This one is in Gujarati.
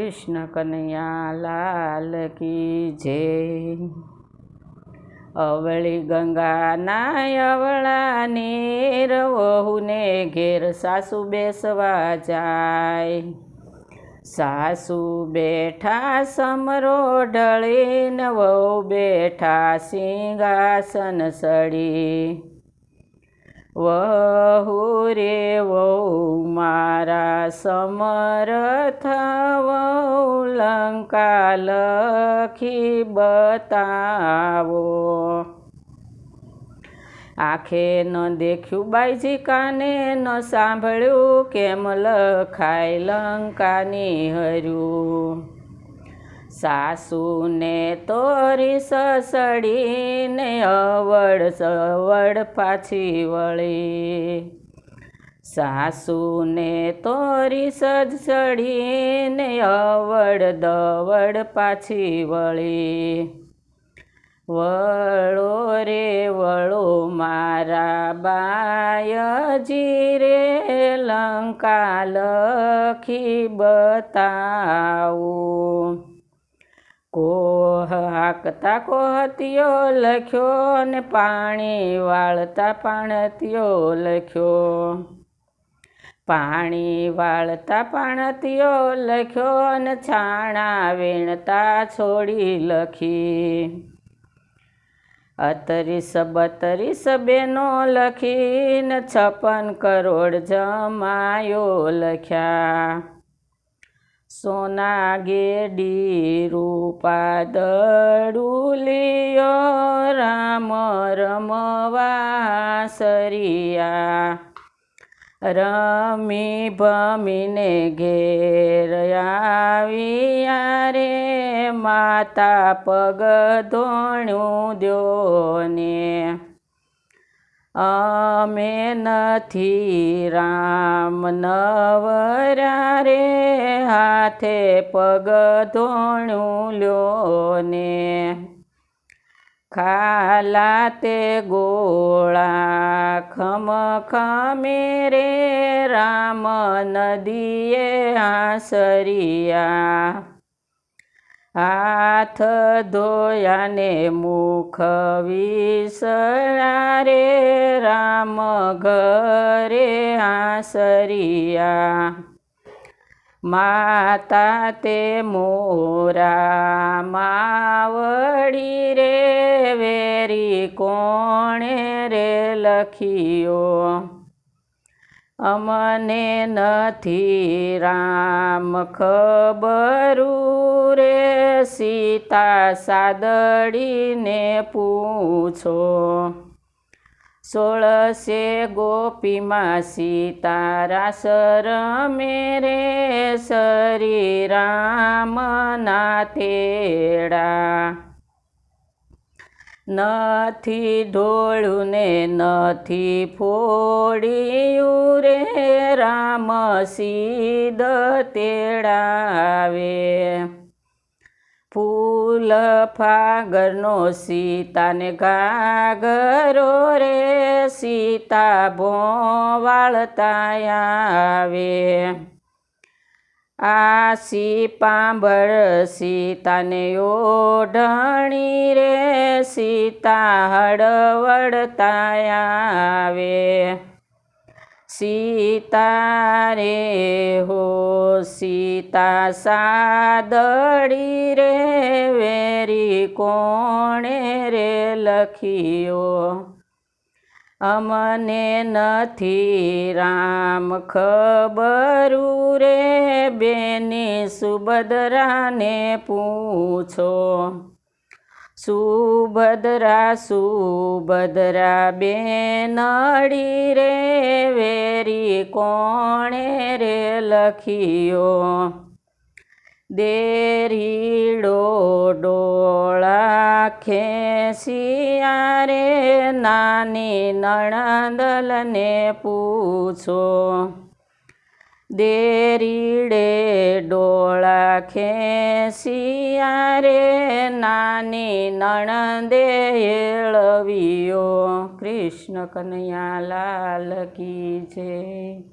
કૃષ્ણ કનૈયા લાલ કી જય. અવળી ગંગાના અવળા નીર વહુને ઘેર સાસુ બેસવા જાય. સાસુ બેઠા સમરો ઢળીને વહુ બેઠા સિંહાસન સડી વહુ રે વહુ, મારા સમરથ વહુ, લંકા લખી બતાવો. આંખે ન દેખ્યું બાઈજી કાને, ન સાંભળ્યું કેમ લખાય લંકાની હર્યું. સાસુને તોરી સસડીને અવડ સવડ પાછી વળી. સાસુને તોરી સસડીને અવડ દવડ પાછી વળી. વળો રે વળો મારા બાયજી રે, લંકા લખી બતાવું. કોહ હાકતા કોહતિયો લખ્યો ને પાણી વાળતા પાણતિયો લખ્યો. પાણી વાળતા પાણતિયો લખ્યો ને છાણા વીણતા છોડી લખી. અતરીસ બતરીસ બેનો લખીને છપ્પન કરોડ જમાયો લખ્યા. સોના ગેડી રૂપા દડુલિયો રામ રમવા સરિયા રમી ભમીને ઘેર આવ્યા રે માતા પગ ધોણ્યું દ્યોને. અમે નથી રામ નવરા રે હાથે પગ ધોણું લ્યો ને ખાલા તે ગોળા ખમ ખમે રે રામ નદીએ આસરિયા હાથ ધોયાને મુખ વિસરા રે રામ ઘરે આસરિયા માતા તે મોરા માવડી રે, વેરી કોણે રે લખ્યો? અમને નથી રામ ખબરું રે સીતા સાદડીને પૂછો. સોળસે ગોપીમાં સીતારાસ રમે રે શરી રામના તેડા. નથી ઢોળું ને નથી ફોડ્યું રે રામ સીદ તેડાવે. ફૂલ ફાગરનો સીતાને ઘાગરો રે સીતા ભોવાળતા આવે. આસી પાંભળ સીતાને ઓઢણી રે સીતા હળવડતા આવે. સીતા રે હો સીતા સાદડી રે વેરી કોણે રે લખ્યો? અમને નથી રામ ખબરું રે બેની સુભદ્રાને પૂછો. સુભદ્રા સુભદ્રા બેનડી રે વેરી કોણે રે લખ્યો? દેરીડો ડોળા ખેસિયા રે નાની નણંદલને પૂછો. દેરીડે ડોળા ખેસિયા રે નાની નણંદે એળવ્યો. કૃષ્ણ કનૈયા લાલ કી જય.